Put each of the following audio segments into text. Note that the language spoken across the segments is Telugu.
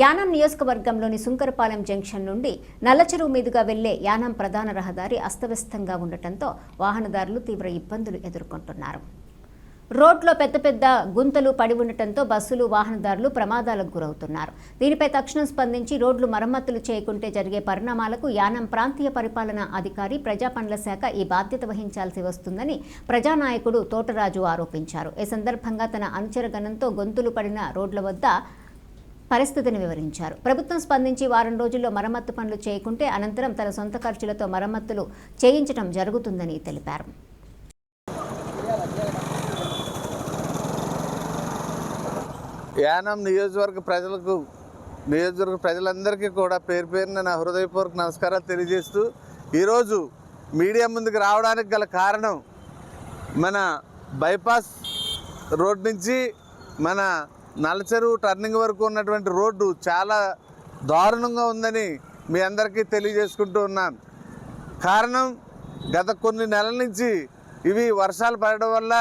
యానం నియోజకవర్గంలోని సుంకరపాలెం జంక్షన్ నుండి నల్లచెరువు మీదుగా వెళ్ళే యానం ప్రధాన రహదారి అస్తవ్యస్తంగా ఉండటంతో వాహనదారులు తీవ్ర ఇబ్బందులు ఎదుర్కొంటున్నారు. రోడ్లో పెద్ద పెద్ద గుంతలు పడి ఉండటంతో బస్సులు వాహనదారులు ప్రమాదాలకు గురవుతున్నారు. దీనిపై తక్షణం స్పందించి రోడ్లు మరమ్మతులు చేయకుంటే జరిగే పరిణామాలకు యానం ప్రాంతీయ పరిపాలనా అధికారి ప్రజా పనుల శాఖ ఈ బాధ్యత వహించాల్సి వస్తుందని ప్రజానాయకుడు తోటరాజు ఆరోపించారు. ఈ సందర్భంగా తన అనుచరగణంతో గొంతులు పడిన రోడ్ల వద్ద పరిస్థితిని వివరించారు. ప్రభుత్వం స్పందించి వారం రోజుల్లో మరమ్మత్తు పనులు చేయకుంటే అనంతరం తన సొంత ఖర్చులతో మరమ్మతులు చేయించడం జరుగుతుందని తెలిపారు. యానం నియోజకవర్గ ప్రజలకు నియోజకవర్గ ప్రజలందరికీ కూడా పేరు పేరున నా హృదయపూర్వక నమస్కారాలు తెలియజేస్తూ ఈరోజు మీడియా ముందుకు రావడానికి గల కారణం మన బైపాస్ రోడ్ నుంచి మన నలచెరువు టర్నింగ్ వరకు ఉన్నటువంటి రోడ్డు చాలా దారుణంగా ఉందని మీ అందరికీ తెలియజేసుకుంటూ ఉన్నాను. కారణం గత కొన్ని నెలల నుంచి ఇవి వర్షాలు పడడం వల్ల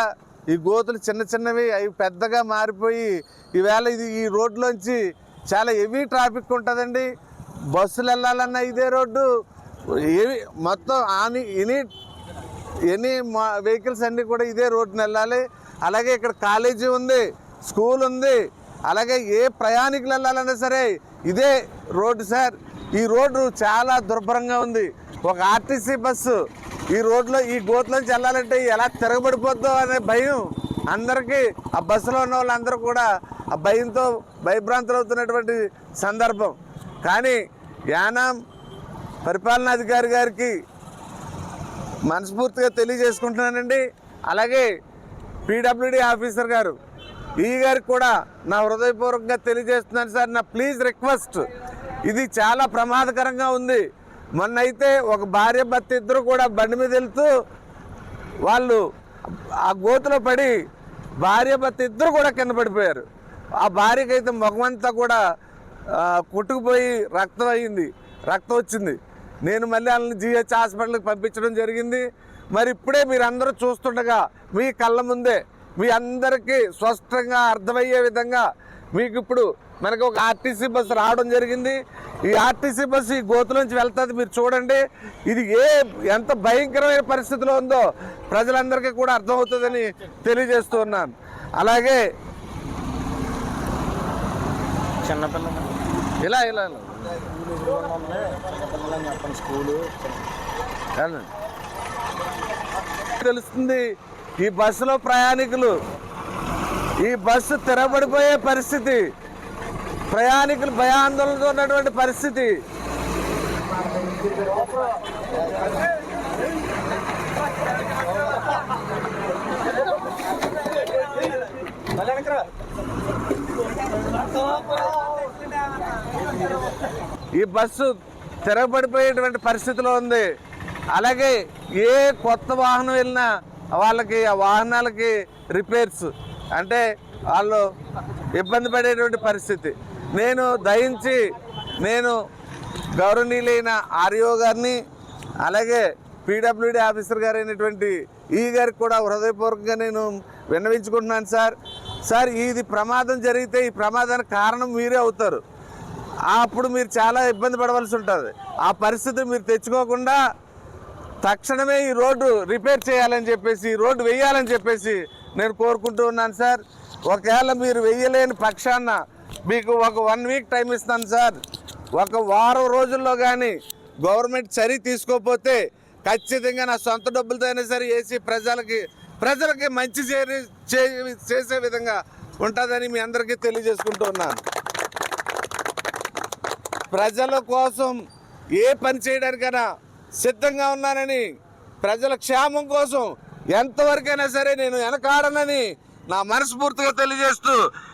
ఈ గోతులు చిన్న చిన్నవి అవి పెద్దగా మారిపోయి ఈవేళ ఇది ఈ రోడ్లోంచి చాలా హెవీ ట్రాఫిక్ ఉంటుందండి. బస్సులు వెళ్ళాలన్నా ఇదే రోడ్డు. ఏవి మొత్తం ఆని ఎనీ ఎనీ వెహికల్స్ అన్నీ కూడా ఇదే రోడ్డుని వెళ్ళాలి. అలాగే ఇక్కడ కాలేజీ ఉంది. స్కూల్ ఉంది. అలాగే ఏ ప్రయాణికులు వెళ్ళాలన్నా సరే ఇదే రోడ్డు సార్. ఈ రోడ్డు చాలా దుర్భరంగా ఉంది. ఒక ఆర్టీసీ బస్సు ఈ రోడ్లో ఈ గోతులోంచి వెళ్ళాలంటే ఎలా తిరగబడిపోద్దో అనే భయం అందరికీ. ఆ బస్సులో ఉన్న వాళ్ళందరూ కూడా ఆ భయంతో భయభ్రాంతులవుతున్నటువంటి సందర్భం. కానీ యానాం పరిపాలనాధికారి గారికి మనస్ఫూర్తిగా తెలియజేసుకుంటున్నానండి. అలాగే పీడబ్ల్యూడి ఆఫీసర్ గారు ఈ గారికి కూడా నా హృదయపూర్వకంగా తెలియజేస్తున్నాను సార్. నా ప్లీజ్ రిక్వెస్ట్. ఇది చాలా ప్రమాదకరంగా ఉంది. మొన్న అయితే ఒక భార్య భర్త ఇద్దరు కూడా బండి మీద వెళ్తూ వాళ్ళు ఆ గోతులో పడి భార్య భర్త ఇద్దరు కూడా కింద పడిపోయారు. ఆ భార్యకి అయితే ముఖమంతా కూడా కొట్టుకుపోయి రక్తం అయింది. రక్తం వచ్చింది. నేను మళ్ళీ వాళ్ళని జిహెచ్ హాస్పిటల్కి పంపించడం జరిగింది. మరి ఇప్పుడే మీరు అందరూ చూస్తుండగా మీ కళ్ళ ముందే మీ అందరికీ స్పష్టంగా అర్థమయ్యే విధంగా మీకు ఇప్పుడు మనకు ఒక ఆర్టీసీ బస్సు రావడం జరిగింది. ఈ ఆర్టీసీ బస్సు ఈ గోతులోంచి వెళ్తుంది మీరు చూడండి. ఇది ఏ ఎంత భయంకరమైన పరిస్థితిలో ఉందో ప్రజలందరికీ కూడా అర్థమవుతుందని తెలియజేస్తూ ఉన్నాను. అలాగే ఇలా ఇలా స్కూలు. తెలుస్తుంది ఈ బస్సులో ప్రయాణికులు ఈ బస్సు తెరబడిపోయే పరిస్థితి ప్రయాణికులు భయాందోళనతో ఉన్నటువంటి పరిస్థితి. ఈ బస్సు తిరగబడిపోయేటువంటి పరిస్థితిలో ఉంది. అలాగే ఏ కొత్త వాహనం వెళ్ళినా వాళ్ళకి ఆ వాహనాలకి రిపేర్స్ అంటే వాళ్ళు ఇబ్బంది పడేటువంటి పరిస్థితి. నేను దయించి నేను గౌరవనీయులైన ఆర్యో గారిని అలాగే పీడబ్ల్యూడి ఆఫీసర్ గారైనటువంటి ఈ గారికి కూడా హృదయపూర్వకంగా నేను విన్నవించుకుంటున్నాను సార్. సార్ ఇది ప్రమాదం జరిగితే ఈ ప్రమాదానికి కారణం మీరే అవుతారు. అప్పుడు మీరు చాలా ఇబ్బంది పడవలసి ఉంటుంది. ఆ పరిస్థితి మీరు తెచ్చుకోకుండా తక్షణమే ఈ రోడ్డు రిపేర్ చేయాలని చెప్పేసి రోడ్డు వేయాలని చెప్పేసి నేను కోరుకుంటూ ఉన్నాను సార్. ఒకవేళ మీరు వెయ్యలేని పక్షాన మీకు ఒక వన్ వీక్ టైం ఇస్తాను సార్. ఒక వారం రోజుల్లో కానీ గవర్నమెంట్ చర్య తీసుకోకపోతే ఖచ్చితంగా నా సొంత డబ్బులతో అయినా సరే వేసి ప్రజలకి ప్రజలకి మంచి చేరి చే- చేసే విధంగా ఉంటుందని మీ అందరికీ తెలియజేసుకుంటూ ఉన్నాను. ప్రజల కోసం ఏ పని చేయడానికైనా సిద్ధంగా ఉన్నానని ప్రజల క్షేమం కోసం ఎంతవరకైనా సరే నేను వెనకాడనని నా మనస్ఫూర్తిగా తెలియజేస్తూ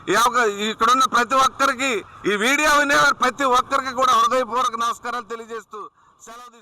ఈ యొక్క ఇక్కడున్న ప్రతి ఒక్కరికి ఈ వీడియో వినేవారు ప్రతి ఒక్కరికి కూడా హృదయపూర్వక నమస్కారాలు తెలియజేస్తూ సెలవు